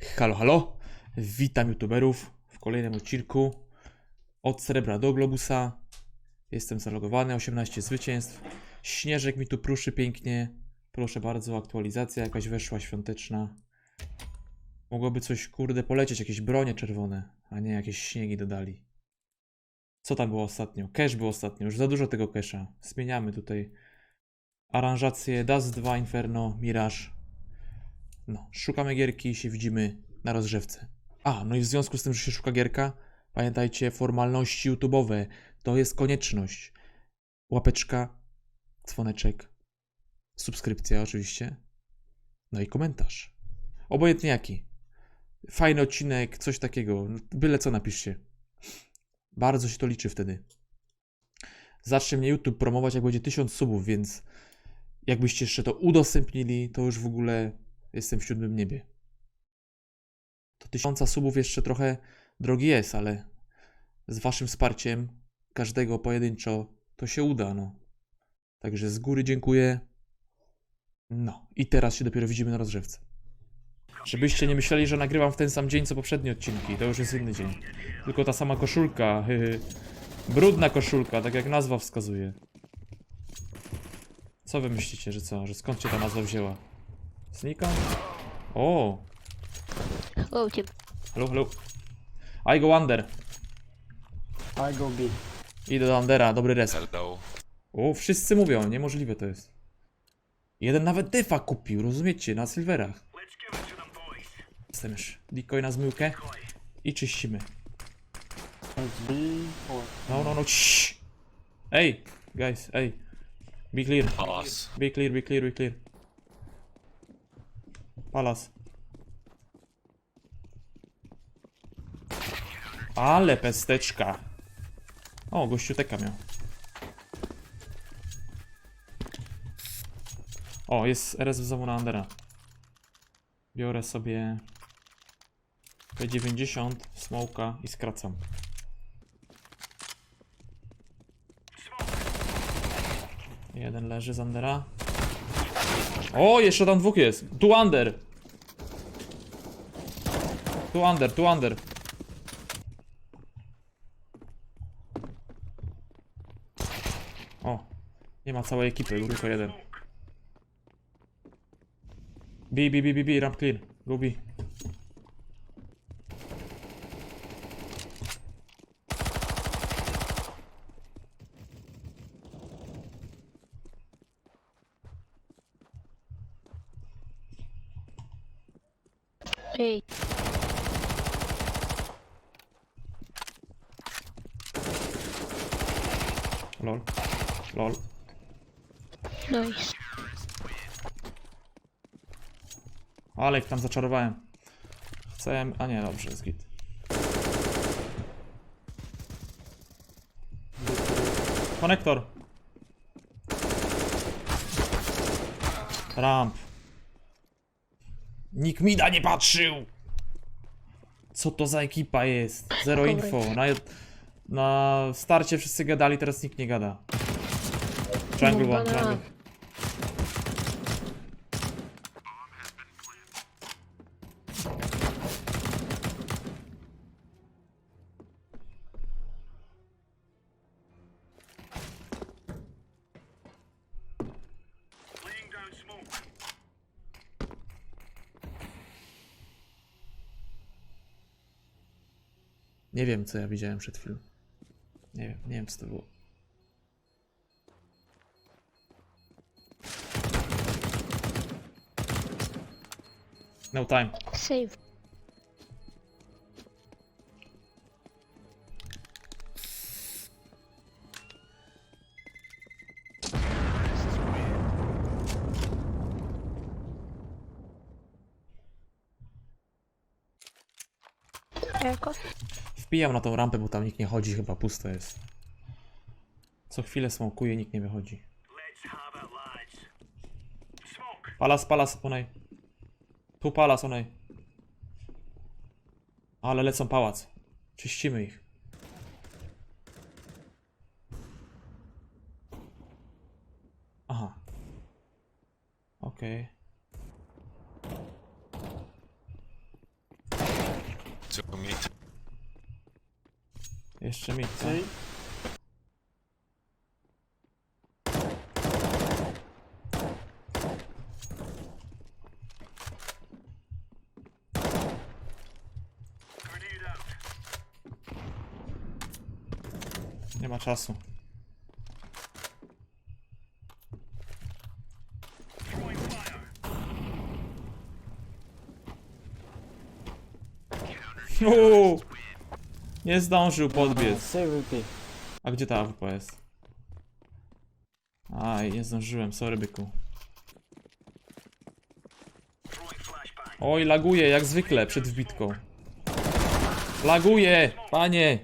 Halo, halo. Witam youtuberów w kolejnym odcinku. Od srebra do globusa. Jestem zalogowany, 18 zwycięstw. Śnieżek mi tu pruszy pięknie. Proszę bardzo, aktualizacja jakaś weszła świąteczna. Mogłoby coś, kurde, polecieć, jakieś bronie czerwone, a nie jakieś śniegi dodali. Co tam było ostatnio? Cash był ostatnio, już za dużo tego casha. Zmieniamy tutaj aranżację Dust 2 Inferno, Mirage. No, szukamy gierki i się widzimy na rozgrzewce. A, no i w związku z tym, że się szuka gierka, pamiętajcie, formalności YouTube'owe to jest konieczność. Łapeczka, dzwoneczek, subskrypcja oczywiście, no i komentarz. Obojętnie jaki. Fajny odcinek, coś takiego, byle co napiszcie. Bardzo się to liczy wtedy. Zacznie mnie YouTube promować, jak będzie 1000 subów, więc jakbyście jeszcze to udostępnili, to już w ogóle jestem w siódmym niebie. To tysiąca subów jeszcze trochę drogi jest, ale z waszym wsparciem, każdego pojedynczo, to się uda, no. Także z góry dziękuję. No, i teraz się dopiero widzimy na rozgrzewce. Żebyście nie myśleli, że nagrywam w ten sam dzień co poprzednie odcinki, to już jest inny dzień. Tylko ta sama koszulka. Brudna koszulka, tak jak nazwa wskazuje. Co wy myślicie, że co? Że skąd cię ta nazwa wzięła? Znika? O! Hello, Tim. Hello, hello. I go under. I go B. Idę do undera, dobry res. Hello. O, wszyscy mówią, niemożliwe to jest. Jeden nawet defa kupił, rozumiecie, na silverach. Jestem już. Decoy na zmyłkę. I czyścimy. It's B or No, no, no, ciii. Ej, guys, ej. Be clear, be clear, be clear, be clear. Palas. Ale pesteczka. O, gościu teka miał. O, jest RS znowu na Andera. Biorę sobie P90, smoka i skracam. Jeden leży z Andera. O, jeszcze tam dwóch jest. Tu under. Tu under, tu under. O, nie ma całej ekipy, był tylko jeden. B, B, B, B, B, ramp clear. Go. Hey, Lol. Lol. nice. Ale ich tam zaczarowałem. Chcę... A nie, dobrze, jest git. Konektor. Ramp. Nikt mida nie patrzył! Co to za ekipa jest? Zero Dobra. info. Na, na starcie wszyscy gadali, teraz nikt nie gada. Jungle No, one, banana. Nie wiem, co ja widziałem przed chwilą. Nie wiem, nie wiem, co to było. No time. Save. Eko? Wbijam na tą rampę, bo tam nikt nie chodzi, chyba pusto jest. Co chwilę smokuje, nikt nie wychodzi. Palas, palas, onej. Tu palas, onej. Ale lecą pałac. Czyścimy ich. Aha. Okej. Meet. Jeszcze mi co? See? Nie ma czasu. Uuu, nie zdążył podbiec. A gdzie ta AWP jest? Aj, nie zdążyłem, sorry byku. Oj, laguje jak zwykle przed wbitką. Laguje, panie!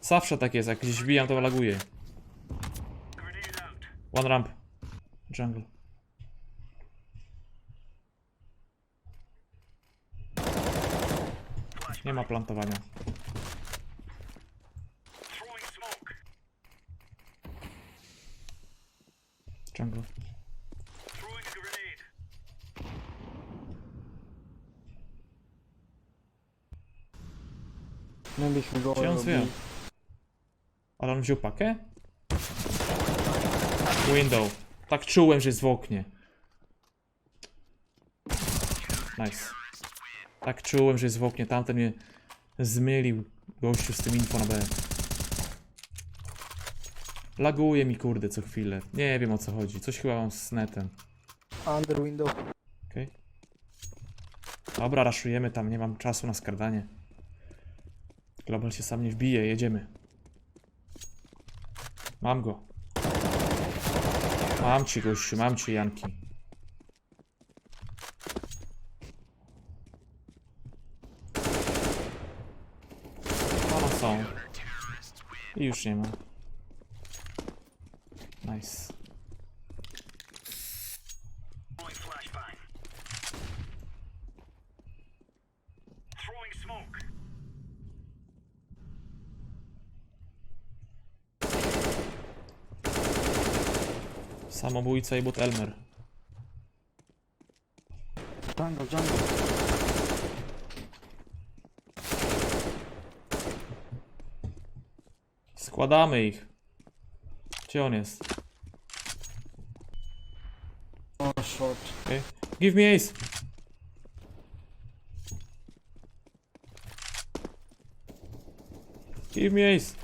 Zawsze tak jest, jak gdzieś wbijam to laguje. One ramp. Jungle. Nie ma plantowania. Jungle. Maybe he go Gdzie on zwie? Ale on wziął pakę? Window. Tak czułem, że jest w oknie. Nice. Tak czułem, że jest w oknie. Tamten mnie zmylił gościu z tym info na B. Laguje mi kurde co chwilę. Nie wiem o co chodzi. Coś chyba mam z netem. Under window. Okej. Dobra, raszujemy tam. Nie mam czasu na skradanie. Global się sam nie wbije. Jedziemy. Mam go. Mam ci gościu, mam ci Janki. One są. I już nie ma. Nice. Samobójca i bot Elmer. Jungle, jungle. Składamy ich. Gdzie on jest? Oh, short. Okay. Give me ace. Give me ace.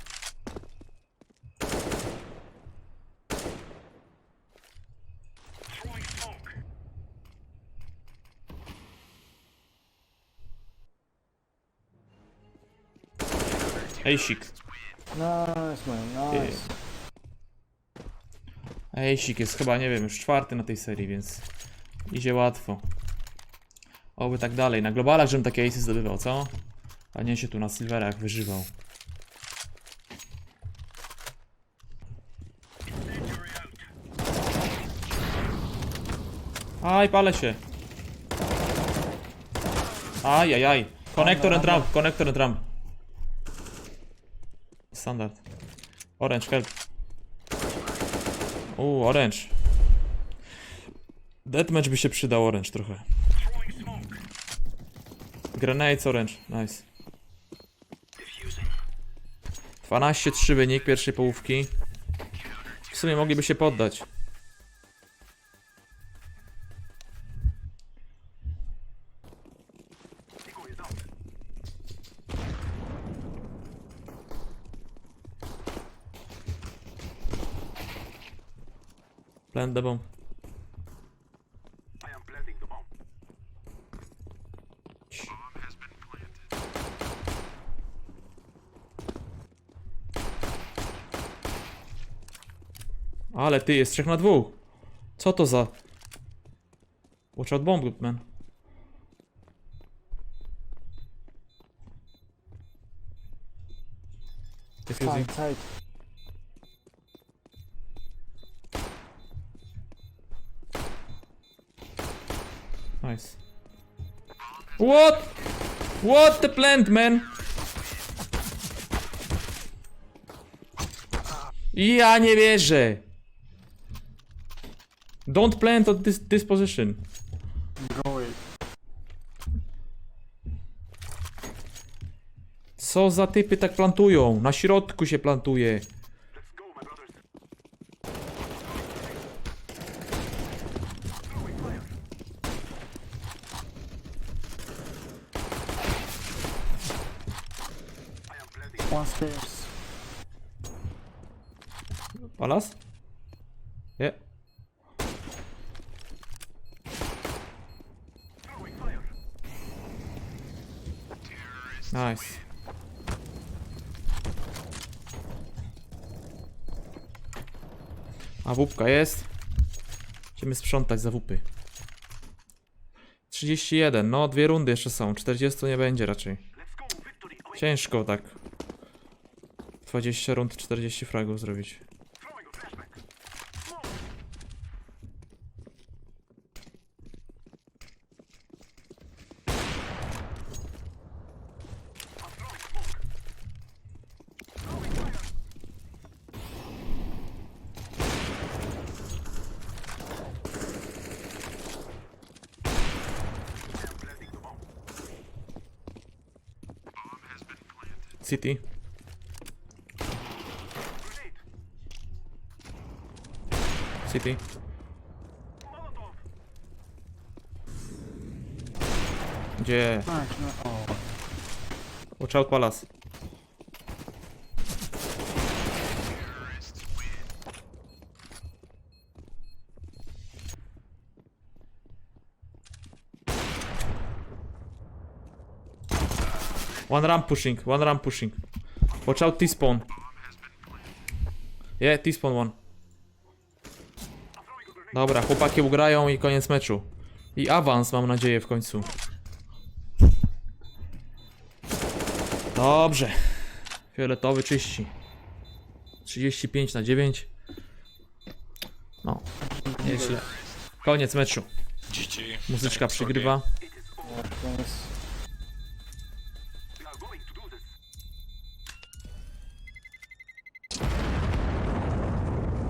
Ejsik. Nice, man, nice. Ejsik jest chyba, nie wiem, już czwarty na tej serii, więc idzie łatwo. Oby tak dalej. Na globalach, żebym takie ace zdobywał, co? A nie się tu na silverach wyżywał. Aj, palę się. Aj, aj, aj. Konektor and ramp, konektor and ramp. Standard. Orange, help. Uuu, orange. Deathmatch by się przydał orange trochę. Grenades orange, nice. 12-3 wynik pierwszej połówki. W sumie mogliby się poddać. Plant the bomb. Ale ty, jest trzech na dwóch. Co to za... Watch out bomb, man. Defusing. Nice. What? What the plant, man? Ja nie wierzę. Don't plant at this, this position. Go away. Co za typy tak plantują? Na środku się plantuje. One stairs. Palas? Nie. Nice. A wupka jest. Będziemy sprzątać za wupy. 31, no dwie rundy jeszcze są. 40 nie będzie raczej. Ciężko tak. 20 rund, 40 fragów zrobić. City. City. Gdzie? Watch out Palace. One ramp pushing, one ramp pushing. Watch out T-spawn. Yeah, T-spawn one. Dobra, chłopaki ugrają i koniec meczu. I awans mam nadzieję w końcu. Dobrze. Fioletowy czyści. 35 na 9. No, nieźle. Koniec meczu. Muzyczka przygrywa.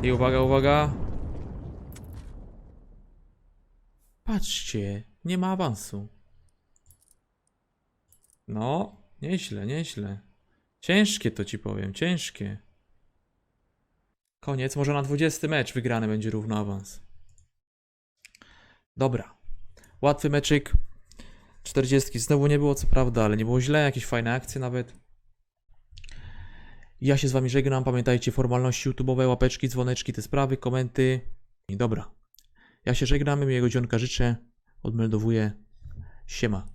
I uwaga, uwaga. Patrzcie, nie ma awansu. No, nieźle, nieźle. Ciężkie to ci powiem, ciężkie. Koniec, może na 20 mecz wygrany będzie równo awans. Dobra. Łatwy meczyk. 40 znowu nie było co prawda, ale nie było źle, jakieś fajne akcje nawet. Ja się z wami żegnam. Pamiętajcie, formalności YouTube'owe, łapeczki, dzwoneczki, te sprawy, komenty. I dobra. Ja się żegnam, miłego dzionka życzę. Odmeldowuję. Siema.